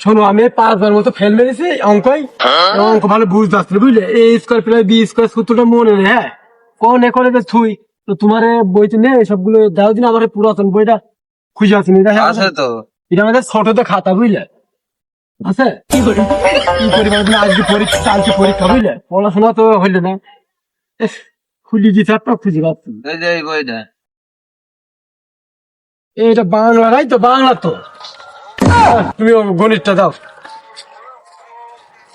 শোনো আমি পাঁচবার মতো ফেল মেরেছি অঙ্কই। অঙ্ক ভালো বুঝতে আসছিল বুঝলে? A square plus B square সূত্রটা মনে নেই হ্যাঁ? কোন করে যে থুই? তো তোমার বইতে নেই সবগুলো দাও দিন আমার পুরাতন বইটা খুঁজে আসিনি হ্যাঁ, আছে তো। এটা আমাদের ছোটতে খাতা বুঝলে? আছে? কি করি কি করি মানে আজকে পরীক্ষা কালকে পরীক্ষা বুঝলে? পড়াশোনা তো হইলে না। খুলি দিতে একটা খুঁজে পাচ্ছি। এই বইটা। এটা বাংলা রাই তো? বাংলা তো। তুমি গণিতটা দাও।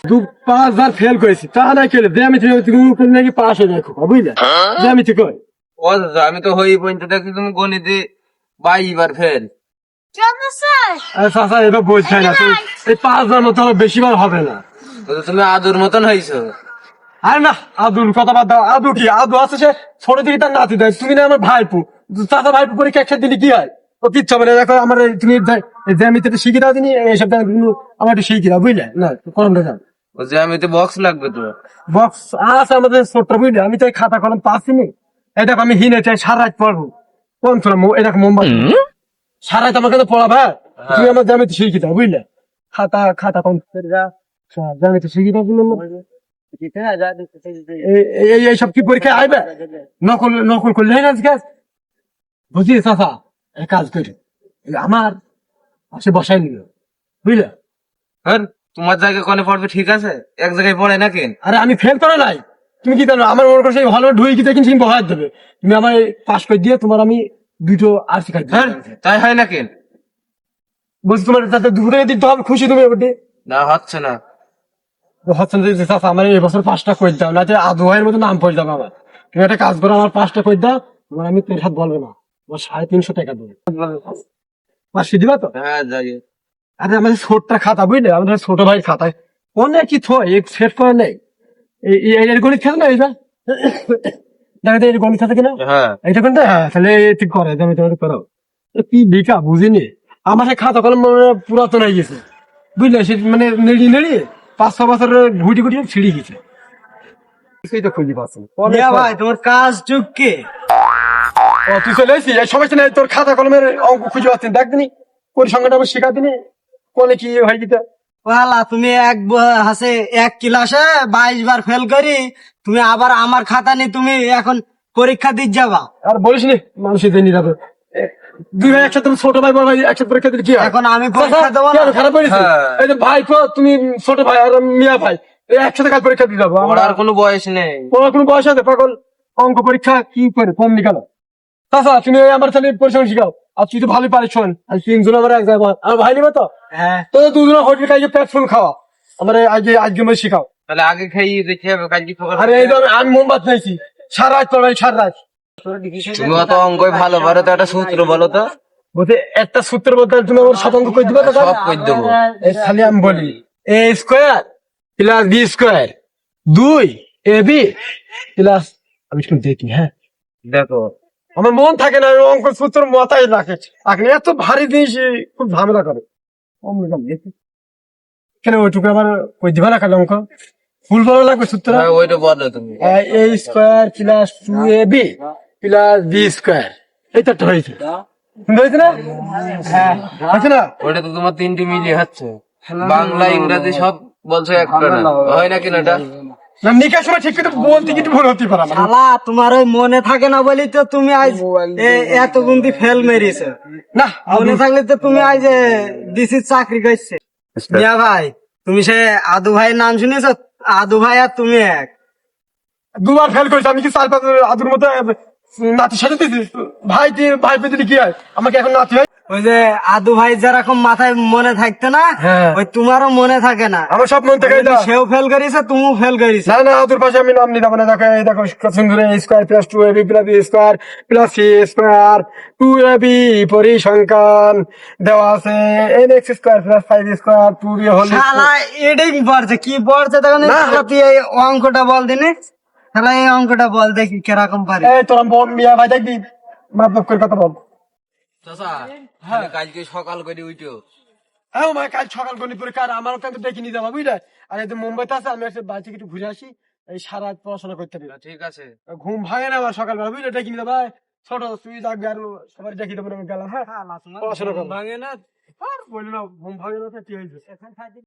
দু পাঁচবার ফেল করেছি তা না কেলে? জ্যামিতি তুমি নাকি হয়ে দেখো বুঝলে? জ্যামিতি কই? অথচ আমি তো হই পর্যন্ত দেখছি তুমি গণিতে বাইবার ফেল চাচা এবার বলছে না এই পাঁচবার মতো হবে বেশিবার হবে না। তুমি আদুর মতন হইছো আরে না আদুর কথা বাদ দাও। আদু কি? আদু আছে সে? ছোট থেকে তার নাতি দেয়। তুমি না আমার ভাইপু। চাচা ভাইপু পরীক্ষা একসাথে দিলে কি হয়? ও কিচ্ছু হবে দেখো আমার এই তুমি শিখে দাও দিনি এইসব আমার একটু শিখে দাও বুঝলে? না কলমটা দাও ও যে আমি তো বক্স লাগবে তো বক্স আছে আমাদের ছোট্ট বুঝলে? আমি তো খাতা কলম পাচ্ছিনি। এই দেখো আমি হিনে চাই সারা রাত পড়ব। কোন ছিল এই দেখো মোমবাতি। সারা রাত আমাকে তো পড়াবে তুমি আমার জ্যামিতি শিখে দাও বুঝলে? খাতা খাতা কম জ্যামিতি শিখে দাও তুমি আমার। এই- এই এই সব কি পরীক্ষায় আইবে? নকল নকল করলে হয় না এক কাজ করি। আমার পাশে বসাই নিল। বুঝলে? হ্যাঁ তোমার জায়গায় কোনে পড়বে ঠিক আছে? এক জায়গায় পড়ে না কেন আরে আমি ফেল করে নাই। তুমি কি জানো আমার মনে করছে ভালো ঢুই কি দেখি তুমি বহাই দেবে তুমি আমার পাস করে দিয়ে তোমার আমি দুটো আর শিখাই হ্যাঁ তাই হয় না কেন বলছি তোমার তাতে দুপুরে দিতে হবে খুশি তুমি ওটি? না হচ্ছে না। হচ্ছে না যে চাচা আমার এই বছর পাঁচটা করে দাও না যে আদু ভাইয়ের মতো নাম পড়ে যাবে আমার। তুমি একটা কাজ করো আমার পাঁচটা করে দাও তোমার আমি তোর হাত বলব না। তোমার সাড়ে তিনশো টাকা দেবো পাঁচশো দিবা তো? হ্যাঁ আরে আমাদের ছোটটা খাতা বুঝলে? আমাদের ছোট ভাই খাতায় অনেক কি থয় এক সেট করে নেই। এই গণিত খেতে না এইটা? দেখা গণিত থাকে না হ্যাঁ। এটা হ্যাঁ তাহলে ঠিক করে করো। কি লিখা বুঝিনি। আমার সেই খাতা কলম মানে পুরাতন হয়ে গেছে। বুঝলে? সে মানে নেড়ি নেড়ি পাঁচ ছ বছর ঘুটি ঘুটি ছিঁড়ি গেছে। কিছুই তো খুঁজে পাচ্ছি ভাই তোমার কাজ চুপকে ও, তুই চলে এসেছিস এই সমস্যা নেই তোর খাতা কলমের অঙ্ক খুঁজে পাচ্ছেন দেখ দিনি পরিসংখ্যানটা আমি শেখা দিনি কোনে কি হয়ে গেছে। ওয়ালা তুমি এক হাসে এক ক্লাসে বাইশ বার ফেল করি তুমি আবার আমার খাতা নিয়ে তুমি এখন পরীক্ষা দিতে যাবা। আর বলিস নি জেনে যাবে দুই ভাই একসাথে ছোট ভাই বড় ভাই একসাথে পরীক্ষা দিলে কি এখন আমি পরীক্ষা দেবো না। খারাপ হয়েছে হ্যাঁ। এই যে ভাই কো, তুমি ছোট ভাই আর মিয়া ভাই একসাথে কাল পরীক্ষা দিয়ে যাব। আমার পড়ার কোনো বয়স নেই। পড়ার কোনো বয়স আছে? পাগল অঙ্ক পরীক্ষা কি করে কম নিকালো চাচা তুমি আমার ছেলে পরিশ্রম শিখাও। আর তুই তো ভালোই পারিস শোন। আর তিনজন আমার এক জায়গায় আমার ভাই নিবে তো? হ্যাঁ। তো দুজন হোটেল খাইয়ে পেট ফুল খাওয়া। আমার আজকে আজকে শিখাও। তাহলে আগে খাইয়ে দেখে কালকে আরে এই ধর আমি মোমবাত নিয়েছি সারা রাত পড়াই সারা রাত। তুমি অত অঙ্কই ভালো পারো তো একটা সূত্র বলো তো। বলতে একটা সূত্রের মধ্যে তুমি আমার শতাঙ্ক করে দিবে তো সব কই দেবো। খালি আমি বলি A square plus B square দুই এ বি প্লাস আমি দেখি হ্যাঁ। দেখো আমার মন থাকে না ওই অঙ্ক সূত্র মাথায় রাখে আপনি এত ভারী জিনিস খুব ঝামেলা করে। কেন ওইটুকু আবার কই দিবা না কালে অঙ্ক? ফুল বড় লাগবে সূত্র হ্যাঁ A square plus two A B plus B square. এইটা তো হয়েছে। হয়েছে না? হ্যাঁ হয়েছে না? ওইটা তো তোমার তিনটি মিলিয়ে হচ্ছে। বাংলা ইংরেজি সব বলছো একটা না। হয় না কেন এটা? না নিকার সময় ঠিক করে বলতে কিছু ভুল হতে পারে না। শালা তোমার ওই মনে থাকে না বলি তো তুমি আজ এত গুন্দি ফেল মেরিছে। না মনে থাকলে তো তুমি আজ ডিসির চাকরি করছে। মিয়া ভাই তুমি সে আদু ভাইয়ের নাম শুনেছো? আদু ভাই আর তুমি এক। দুবার ফেল করেছি আমি কি চার পাঁচ আদুর মতো নাতি সাথে দিছি ভাই ভাই পেতে কি হয় আমাকে এখন নাতি হয়। ওই যে আদু ভাই যেরকম মাথায় মনে থাকতে না হ্যাঁ। ওই তোমারও মনে থাকে না। আমার সব মন থেকে সেও ফেল করিছে তুমিও ফেল করিস না না আদুর পাশে আমি নাম নিতে না দেখো এই দেখো সুন্দর square plus two AB plus square plus C square two AB পরিসংখ্যান দেওয়া আছে। N X square plus five square two B হল শালা এটাই পড়ছে কি পড়ছে তখন না। তুই এই অঙ্কটা বল দিনে। শালা এই অঙ্কটা বল দেখি কীরকম পারি। এই তোরা বল মিয়া ভাই দেখবি মাপ করে কথা বল। চাচা তাহলে কালকে সকাল করে উঠো। হ্যাঁ মা কাল সকাল করে পরে কার আমার ওখানে দেখে নিয়ে যাব বুঝলে? আর এই মুম্বাইতে আছে আমি একটা বাড়ি থেকে একটু ঘুরে আসি এই সারা রাত পড়াশোনা করতে পারি ঠিক আছে। ঘুম ভাঙে না আমার সকালবেলা বুঝলে? ডেকে নিয়ে ভাই ছোট তুই যাক আর সবাই ডেকে দেবো আমি গেলাম হ্যাঁ? পড়াশোনা ভাঙে না? আর বলি না ঘুম ভাঙে না তো কি হয়েছে?